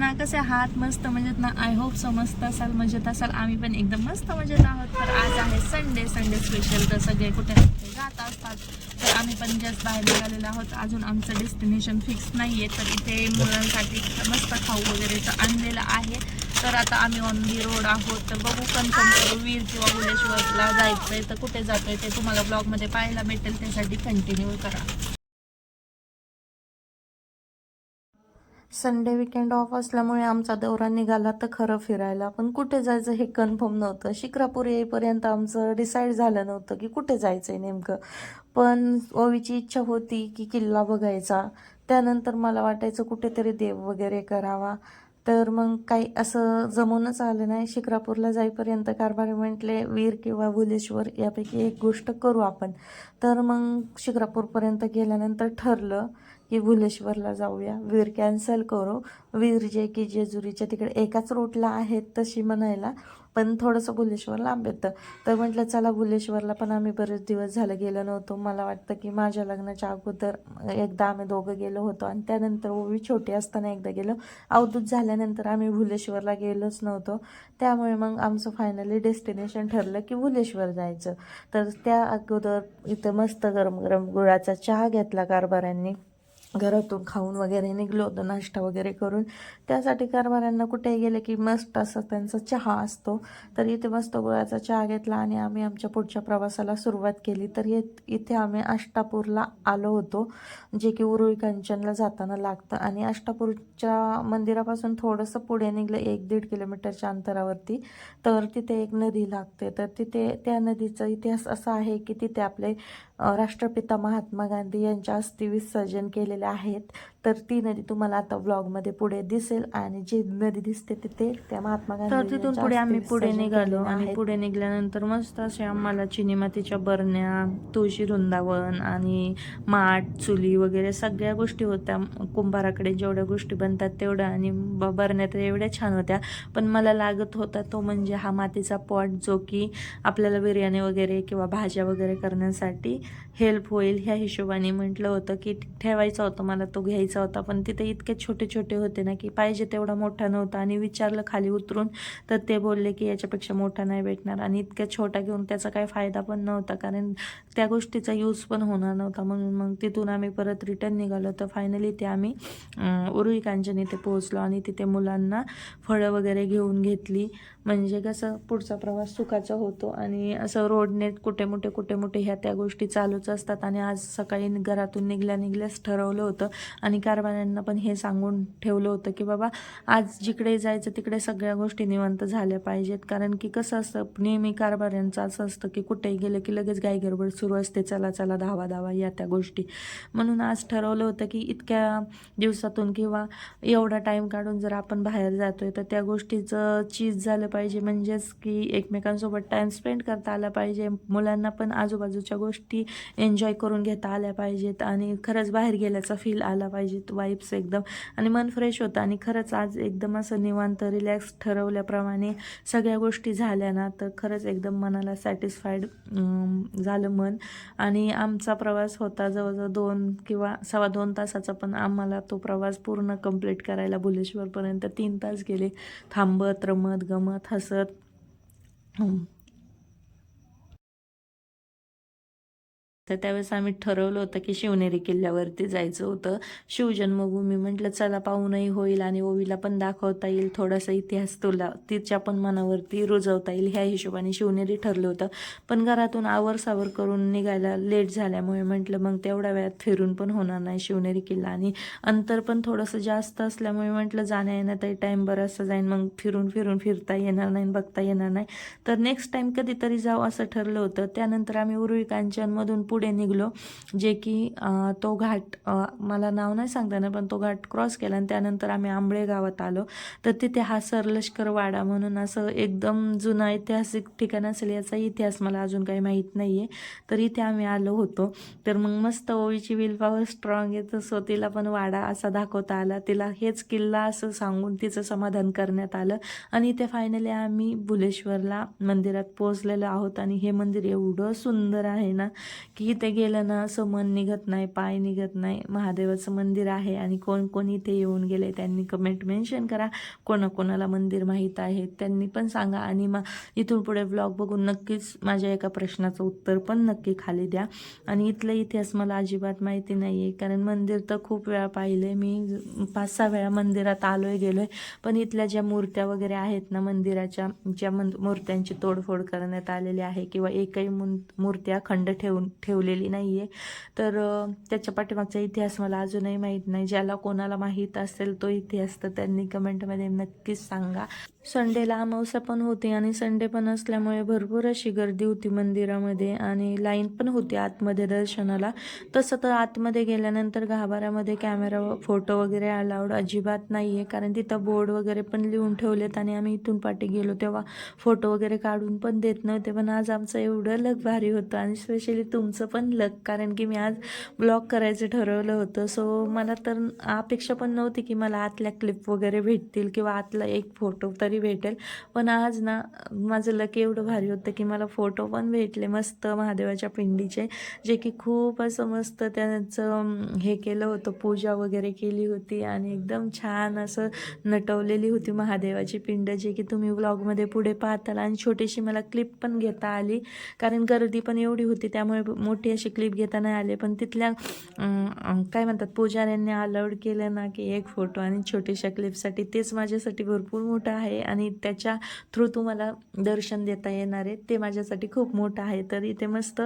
सगळ्यांना कसे आहात मस्त मजेत ना आय होप सो मस्त असाल मजेत असाल. आम्ही पण एकदम मस्त मजेत आहोत. तर आज आहे संडे संडे स्पेशल तर सगळे कुठे ना कुठे जात असतात तर आम्ही पण जस्ट बाहेर निघालेलो आहोत. अजून आमचं डेस्टिनेशन फिक्स नाही आहे तर इथे मुलांसाठी मस्त खाऊ वगैरेचं आणलेलं आहे. तर आता आम्ही ऑन दी रोड आहोत. तर बघू कन्फर्म करू वीर किंवा बुडेश्वरला जायचं आहे तर कुठे जातोय ते तुम्हाला ब्लॉगमध्ये पाहायला भेटेल. त्यासाठी कंटिन्यू करा. संडे विकेंड ऑफ असल्यामुळे आमचा दौरा निघाला तर खरं फिरायला. पण कुठे जायचं हे कन्फर्म नव्हतं. शिक्रापूर येईपर्यंत आमचं डिसाईड झालं नव्हतं की कुठे जायचं आहे नेमकं. पण ओवीची इच्छा होती की किल्ला बघायचा. त्यानंतर मला वाटायचं कुठेतरी देव वगैरे करावा. तर मग काही असं जमूनच आलं नाही. शिक्रापूरला जाईपर्यंत कारभारी म्हटले वीर किंवा भुलेश्वर यापैकी एक गोष्ट करू आपण. तर मग शिक्रापूरपर्यंत गेल्यानंतर ठरलं की भुलेश्वरला जाऊया. वीर कॅन्सल करू. वीर जे की जेजुरीच्या तिकडे एकाच रूटला आहेत तशी म्हणायला पण थोडंसं भुलेश्वर लांब येतं. तर म्हटलं चला भुलेश्वरला पण आम्ही बरेच दिवस झालं गेलो नव्हतो. मला वाटतं की माझ्या लग्नाच्या अगोदर एकदा आम्ही दोघं गेलो होतो आणि त्यानंतर ओवी छोटी असताना एकदा गेलो. अवधूत झाल्यानंतर आम्ही भुलेश्वरला गेलोच नव्हतो. त्यामुळे मग आमचं फायनली डेस्टिनेशन ठरलं की भुलेश्वर जायचं. तर त्या अगोदर इथं मस्त गरम गरम गुळाचा चहा घेतला कारभाऱ्यांनी. घरातून खाऊन वगैरे निघलो होतो नाश्ता वगैरे करून. त्यासाठी कारभाऱ्यांना कुठेही गेले की मस्त असं त्यांचा चहा असतो. तर इथे मस्त गुळाचा चहा घेतला आणि आम्ही आमच्या पुढच्या प्रवासाला सुरुवात केली. तर ये इथे आम्ही अष्टापूरला आलो होतो जे की उरुळी कंचनला जाताना लागतं. आणि अष्टापूरच्या मंदिरापासून थोडंसं पुढे निघलं एक दीड किलोमीटरच्या अंतरावरती. तर तिथे एक नदी लागते. तर तिथे त्या नदीचा इतिहास असा आहे की तिथे आपले राष्ट्रपिता महात्मा गांधी यांच्या अस्थि विसर्जन केले आहेत तर ती नदी तुम्हाला आता ब्लॉगमध्ये पुढे दिसेल आणि जी नदी दिसते तिथे त्या महात्मा गांधी तर तिथून पुढे आम्ही पुढे निघालो आणि. पुढे निघाल्यानंतर मस्त असे आम्हाला चिनी मातीच्या बरण्या तुळशी वृंदावन आणि माठ चुली वगैरे सगळ्या गोष्टी होत्या. कुंभाराकडे जेवढ्या गोष्टी बनतात तेवढ्या आणि बरण्या तर एवढ्या छान होत्या. पण मला लागत होता तो म्हणजे हा मातीचा पॉट जो की आपल्याला बिर्याणी वगैरे किंवा भाज्या वगैरे करण्यासाठी हेल्प होईल ह्या हिशोबाने म्हटलं होतं की ठेवायचा होता. मला तो घ्यायचा होता पण तिथे इतके छोटे छोटे होते ना की पाहिजे तेवढा मोठा नव्हता. आणि विचारलं खाली उतरून तर ते बोलले की याच्यापेक्षा मोठा नाही भेटणार. आणि इतक्या छोटा घेऊन त्याचा काही फायदा पण नव्हता कारण त्या गोष्टीचा यूज पण होणार नव्हता. म्हणून मग तिथून आम्ही परत रिटर्न निघालो. तर फायनली ते आम्ही अं, कांचन इथे पोहोचलो आणि तिथे मुलांना फळं वगैरे घेऊन घेतली. म्हणजे कसं पुढचा प्रवास सुखाचा होतो आणि असं रोडने कुठे मोठे कुठे मोठे ह्या त्या गोष्टी चालूच असतात. आणि आज सकाळी घरातून निघल्या निघल्याच ठरवलं होतं. आणि कारभाऱ्यांना पण हे सांगून ठेवलं होतं की बाबा आज जिकडे जायचं तिकडे सगळ्या गोष्टी निवांत झाल्या पाहिजेत. कारण की कसं असतं नेहमी कारभाऱ्यांचं असं असतं की कुठेही गेलं की लगेच गाई गडबड सुरू असते चला चला धावा धावा या त्या गोष्टी. म्हणून आज ठरवलं होतं की इतक्या दिवसातून किंवा एवढा टाईम काढून जर आपण बाहेर जातोय तर त्या गोष्टीचं चीज झालं पाहिजे. म्हणजेच की एकमेकांसोबत टाईम स्पेंड करता आला पाहिजे. मुलांना पण आजूबाजूच्या गोष्टी एन्जॉय करून घेता आल्या पाहिजेत आणि खरंच बाहेर गेल्याचा फील आला पाहिजे. वाईब्स एकदम. आणि मन फ्रेश होतं. आणि खरंच आज एकदम असं निवांत रिलॅक्स ठरवल्याप्रमाणे सगळ्या गोष्टी झाल्या ना तर खरंच एकदम मनाला सॅटिस्फाईड झालं मन. आणि आमचा प्रवास होता जवळजवळ दोन किंवा सव्वा दोन तासाचा पण आम्हाला तो प्रवास पूर्ण कंप्लीट करायला भुलेश्वरपर्यंत तीन तास गेले. थांबत रमत गमत हसत. तर त्यावेळेस आम्ही ठरवलं होतं की शिवनेरी किल्ल्यावरती जायचं होतं. शिवजन्मभूमी म्हटलं चला पाहूनही होईल आणि ओवीला पण दाखवता येईल. थोडासा इतिहास तुला तिच्या पण मनावरती रुजवता येईल. ह्या हिशोबाने शिवनेरी ठरलं होतं. पण घरातून आवर सावर करून निघायला लेट झाल्यामुळे म्हटलं मग तेवढ्या वेळात फिरून पण होणार नाही शिवनेरी किल्ला आणि अंतर पण थोडंसं जास्त असल्यामुळे म्हटलं जाण्या येण्यातही टाईम बराचसा जाईन. मग फिरून फिरून फिरता येणार नाही आणि बघता येणार नाही. तर नेक्स्ट टाईम कधीतरी जाऊ असं ठरलं होतं. त्यानंतर आम्ही उरुळी कांचनमधून पुढे पुढे निघलो जे की तो घाट मला नाव नाही सांगता येणार पण तो घाट क्रॉस केला आणि त्यानंतर आम्ही आंबळे गावात आलो. तर तिथे हा सरलष्कर वाडा म्हणून असं एकदम जुना ऐतिहासिक ठिकाण असेल याचा इतिहास मला अजून काही माहीत नाही आहे तर इथे आम्ही आलो होतो. तर मग मस्त ओळीची विलपावर स्ट्रॉंग आहे तसं तिला पण वाडा असा दाखवता आला. तिला हेच किल्ला असं सांगून तिचं समाधान करण्यात आलं. आणि इथे फायनली आम्ही बुलेश्वरला मंदिरात पोहोचलेलो आहोत. आणि हे मंदिर एवढं सुंदर आहे ना की इथे गेलं ना असं मन निघत नाही पाय निघत नाही. महादेवाचं मंदिर आहे आणि कोण कोण इथे येऊन गेले त्यांनी कमेंट मेन्शन करा. कोणाकोणाला मंदिर माहीत आहे त्यांनी पण सांगा. आणि मग इथून पुढे ब्लॉग बघून नक्कीच माझ्या एका प्रश्नाचं उत्तर पण नक्की खाली द्या. आणि इथला इतिहास मला अजिबात माहिती नाही आहे कारण मंदिर तर खूप वेळा पाहिलं आहे मी पाच सहा वेळा मंदिरात आलो आहे गेलो आहे पण इथल्या ज्या मूर्त्या वगैरे आहेत ना मंदिराच्या ज्या मन मूर्त्यांची तोडफोड करण्यात आलेली आहे किंवा एकही मूर्त्या खंड ठेवून ठेवून ठेवलेली नाही आहे तर त्याच्या पाठीमागचा इतिहास मला अजूनही माहीत नाही. ज्याला कोणाला माहीत असेल तो इतिहास तर त्यांनी कमेंटमध्ये नक्कीच सांगा. संडेला अमावस्या पण होती आणि संडे पण असल्यामुळे भरपूर अशी गर्दी होती मंदिरामध्ये आणि लाईन पण होती आतमध्ये दर्शनाला. तसं तर आतमध्ये गेल्यानंतर गाभाऱ्यामध्ये कॅमेरा फोटो वगैरे अलाउड अजिबात नाही आहे कारण तिथं बोर्ड वगैरे पण लिहून ठेवलेत आणि आम्ही इथून पाठी गेलो तेव्हा फोटो वगैरे काढून पण देत नव्हते. पण आज आमचं एवढं लक भारी होतं आणि स्पेशली तुमचं पण लक. कारण की मी आज ब्लॉग करायचं ठरवलं होतं. सो मला तर अपेक्षा पण नव्हती की मला आतल्या क्लिप वगैरे भेटतील किंवा आतला एक फोटो तर भेटेल. पण आज ना माझं लक एवढं भारी होतं की मला फोटो पण भेटले मस्त महादेवाच्या पिंडीचे जे की खूप असं मस्त त्यांचं हे केलं होतं पूजा वगैरे केली होती आणि एकदम छान असं नटवलेली होती महादेवाची पिंड जे की तुम्ही व्लॉगमध्ये पुढे पाहताल. आणि छोटीशी मला क्लिप पण घेता आली कारण गर्दी पण एवढी होती त्यामुळे मोठी अशी क्लिप घेता नाही आली. पण तिथल्या काय म्हणतात पुजाऱ्यांनी अलाउड केलं ना की एक फोटो आणि छोटीशा क्लिपसाठी तेच माझ्यासाठी भरपूर मोठं आहे. आणि त्याच्या थ्रू तुम्हाला दर्शन देता येणार आहे. ते माझ्यासाठी खूप मोठं आहे. तर इथे मस्त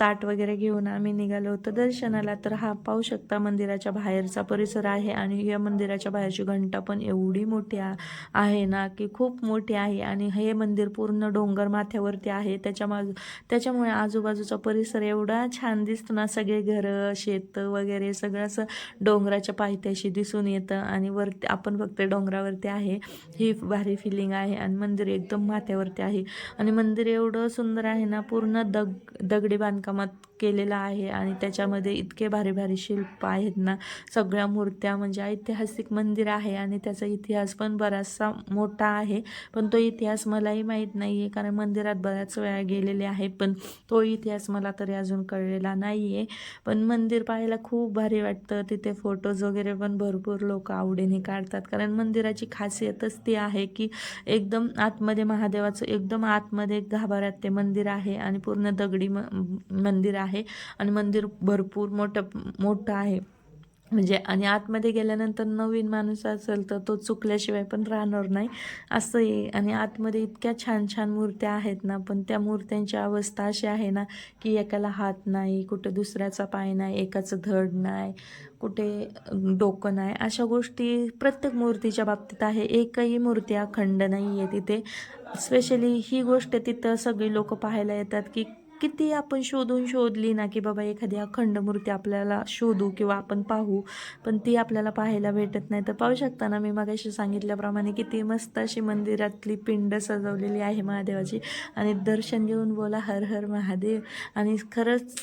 ताट वगैरे घेऊन आम्ही निघालो होतो. दर्शनाला तर हा पाहू शकता मंदिराच्या बाहेरचा परिसर आहे आणि या मंदिराच्या बाहेरची घंटा पण एवढी मोठी आहे ना की खूप मोठी आहे आणि हे मंदिर पूर्ण डोंगर माथ्यावरती आहे. त्याच्या माजू त्याच्यामुळे आजूबाजूचा परिसर एवढा छान दिसतो ना. सगळे घरं शेत वगैरे सगळं असं डोंगराच्या पायथ्याशी दिसून येतं आणि वरती आपण फक्त डोंगरावरती आहे. ही भारी फिलिंग आहे आणि मंदिर एकदम माथ्यावरती आहे. आणि मंदिर एवढं सुंदर आहे ना पूर्ण दग दगडी बांधकामात केलेलं आहे आणि त्याच्यामध्ये इतके भारी भारी शिल्प आहेत ना. सगळ्या मूर्त्या म्हणजे ऐतिहासिक मंदिर आहे आणि त्याचा इतिहास पण बराचसा मोठा आहे. पण तो इतिहास मलाही माहीत नाही आहे कारण मंदिरात बऱ्याच वेळा गेलेले आहे. पण तो इतिहास मला तरी अजून कळलेला नाही आहे पण मंदिर पाहायला खूप भारी वाटतं. तिथे फोटोज वगैरे पण भरपूर लोक आवडीने काढतात. कारण मंदिराची खासियतच ती आहे की एकदम आतमध्ये महादेवाचं एकदम आतमध्ये गाभाऱ्यात ते मंदिर आहे आणि पूर्ण दगडी म मंदिर आहे. आहे आणि मंदिर भरपूर मोठं मोठं आहे. म्हणजे आणि आतमध्ये गेल्यानंतर नवीन माणूस असेल तर तो चुकल्याशिवाय पण राहणार नाही. असं आहे. आणि आतमध्ये इतक्या छान छान मूर्त्या आहेत ना पण त्या मूर्त्यांची अवस्था अशी आहे ना की एकाला हात नाही कुठे दुसऱ्याचा पाय नाही एकाचं धड नाही कुठे डोकं नाही. अशा गोष्टी प्रत्येक मूर्तीच्या बाबतीत आहे. एकही मूर्ती अखंड नाही आहे तिथे. स्पेशली ही गोष्ट तिथं सगळी लोक पाहायला येतात की किती आपण शोधून शोधली ना की बाबा एखादी अखंड मूर्ती आपल्याला शोधू किंवा आपण पाहू पण ती आपल्याला पाहायला भेटत नाही. तर पाहू शकता ना मी मगाशी सांगितल्याप्रमाणे किती मस्त अशी मंदिरातली पिंड सजवलेली आहे महादेवाची. आणि दर्शन घेऊन बोला हर हर महादेव. आणि खरंच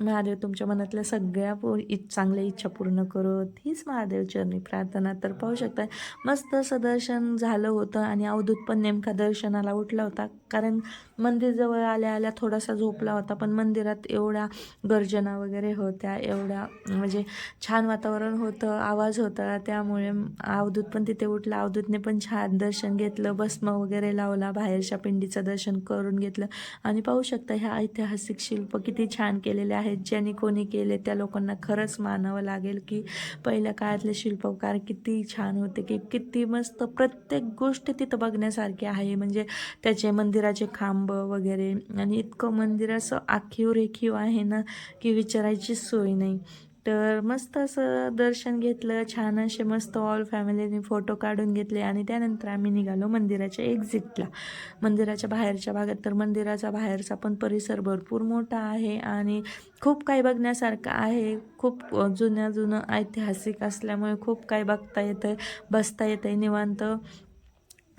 महादेव तुमच्या मनातल्या सगळ्या पू इ चांगल्या इच्छा पूर्ण करत हीच महादेव चरणी प्रार्थना. तर पाहू शकता मस्त असं दर्शन झालं होतं आणि अवधूत पण नेमका दर्शनाला उठला होता. कारण मंदिर जवळ आल्या आल्या थोडासा झोपला होता पण मंदिरात एवढ्या गर्जना वगैरे होत्या एवढ्या म्हणजे छान वातावरण होतं आवाज होता. त्यामुळे अवधूत पण तिथे उठला. अवधूतने पण छान दर्शन घेतलं भस्म वगैरे लावला बाहेरच्या पिंडीचं दर्शन करून घेतलं. आणि पाहू शकता ह्या ऐतिहासिक शिल्प किती छान केलेले आहेत. ज्यांनी कोणी केले त्या लोकांना खरंच मानावं लागेल की पहिल्या काळातले शिल्पकार किती छान होते की किती मस्त प्रत्येक गोष्ट तिथं बघण्यासारखी आहे. म्हणजे त्याचे मंदिराचे खांब वगैरे. आणि इतकं मंदिर असं आखीव रेखीव आहे ना की विचारायची सोय नाही. तर मस्त असं दर्शन घेतलं छान असे मस्त ऑल फॅमिलीने फोटो काढून घेतले आणि त्यानंतर आम्ही निघालो मंदिराच्या एक्झिटला मंदिराच्या बाहेरच्या भागात. तर मंदिराचा बाहेरचा पण परिसर भरपूर मोठा आहे आणि खूप काही बघण्यासारखं आहे. खूप जुन्या जुनं ऐतिहासिक असल्यामुळे खूप काही बघता येतं बसता येतं निवांत.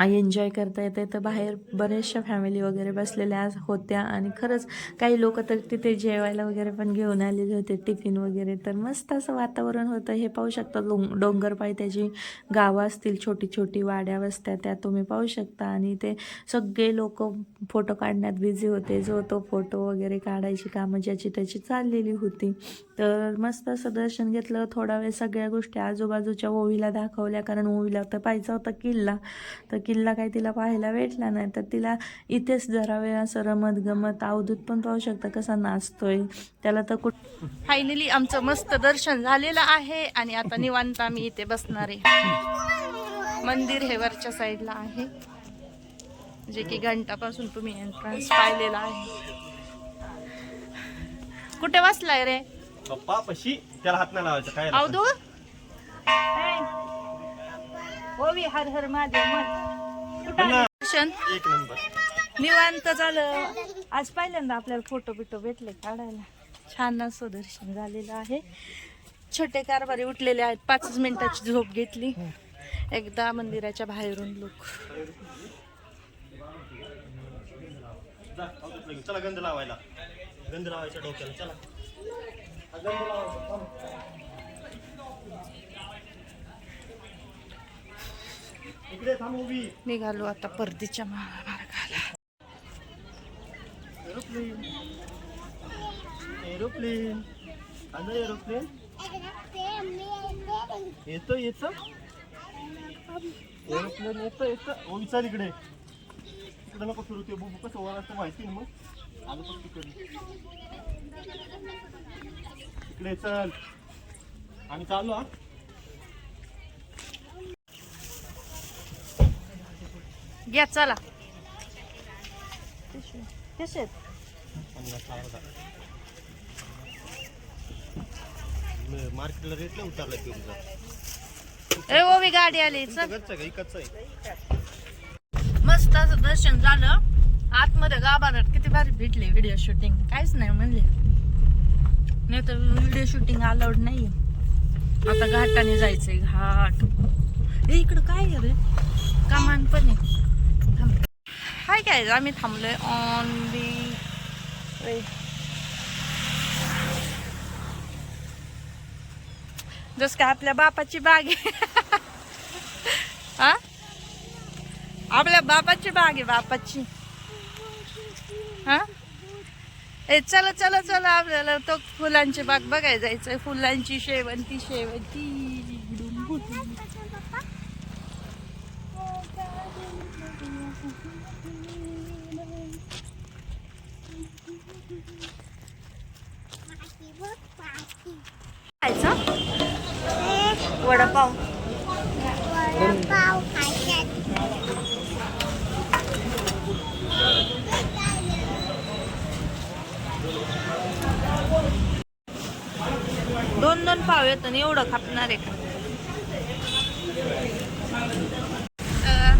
एन्जॉय करता येते तर बाहेर बऱ्याचशा फॅमिली वगैरे बसलेल्या होत्या. आणि खरंच काही लोक तर तिथे जेवायला वगैरे पण घेऊन आलेले होते. टिफिन वगैरे तर मस्त असं वातावरण होतं. हे पाहू शकता डोंग डोंगर त्याची गावं असतील. छोटी छोटी वाड्या वस्त्या त्या तुम्ही पाहू शकता. आणि ते सगळे लोक फोटो काढण्यात बिझी होते. जो तो फोटो वगैरे काढायची कामं ज्याची त्याची चाललेली होती. तर मस्त असं दर्शन घेतलं. थोडा वेळ सगळ्या गोष्टी आजूबाजूच्या ओवीला दाखवल्या. कारण ओवीला तर पाहिजे होता किल्ला. तर किल्ला काही तिला पाहायला भेटला नाही तर तिला इथेच जरा वेळ असं रमत गमत अवधूत पण पाहू शकता कसा नाचतोय. त्याला तर कुठ फायनली आमचं मस्त दर्शन झालेलं आहे आणि आता निवांत आम्ही इथे बसणार आहे. मंदिर हे वरच्या साईडला आहे. जे की घंटापासून तुम्ही एंट्रन्स पाहिलेला आहे. कुठे बसलाय रे? पप्पा पशी त्याला हात नाही लावायचा काय अवधू ओवी हर हर महादेव दर्शन एक नंबर. निवांत झालं. आज पहिल्यांदा आपल्याला फोटो बिटो भेटले काढायला. छान असं दर्शन झालेलं आहे. छोटे कारभारी उठलेले आहेत. पाचच मिनिटाची झोप घेतली. एकदा मंदिराच्या बाहेरून लोक. चला गंध लावायला. गंध लावायच्या डोक्याला. चला हा गंध लावायचा थांब. इकडे थांब उभी निघालो आता परतीच्या मार्गाला एरोप्लेन. एरोप्लेन. आलं एरोप्लेन? येतो येतो. एरोप्लेन येतो येतो. ओवी चल इकडे. इकडे नको फिरू ते बुबू कसं वर असतं माहिती मग. आलं पण तिकडे. इकडे चल. आम्ही चाललो हा. घ्या चला. कसे मार्केटला रेट नाही उतरला पिऊचा ए ओवी गाडी आली चल. घरचं का? इकडचं आहे. मस्त असं दर्शन झालं. आतमध्ये गाभारात किती भारी भेटले व्हिडिओ शूटिंग काहीच नाही म्हणले. नाही तर व्हिडिओ शूटिंग अलाउड नाही आता घाटाने जायचंय घाट. हे इकडं काय आहे रे? कमान पण आहे. हाय काय आम्ही थांबलोय ऑन दी वे जस काय आपल्या बापाची बाग आहे. हा? आपल्या बापाची बाग आहे बापाची. हा? ए चला चला चला आपल्याला तो फुलांची बाग बघायला जायचं फुलांची शेवंती शेवंती. वडापाव. दोन दोन पाव येत आणि एवढं खापणार आहे का?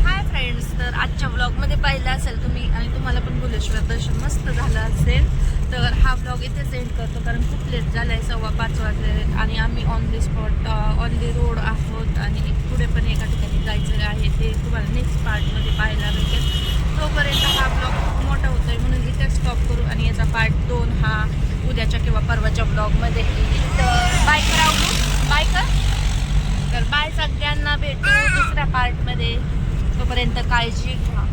हाय फ्रेंड्स तर आजच्या ब्लॉगमध्ये पाहिलं असेल तुम्ही आणि तुम्हाला पण भुलेश्वर दर्शन मस्त झालं असेल. तर हा ब्लॉग इथेच एंड करतो कारण खूप लेट झालं आहे सव्वा पाच वाजले आणि आम्ही on the spot on the road आहोत आणि पुढे पण एका ठिकाणी जायचं आहे. ते तुम्हाला नेक्स्ट पार्टमध्ये पाहायला भेटेल. तोपर्यंत हा ब्लॉग खूप मोठा होतो आहे म्हणून इथे स्टॉप करू आणि याचा पार्ट दोन हा उद्याच्या किंवा परवाच्या ब्लॉगमध्ये येईल तर बाय बाय कर. तर बाय सगळ्यांना भेटू दुसऱ्या पार्टमध्ये तोपर्यंत काळजी घ्या.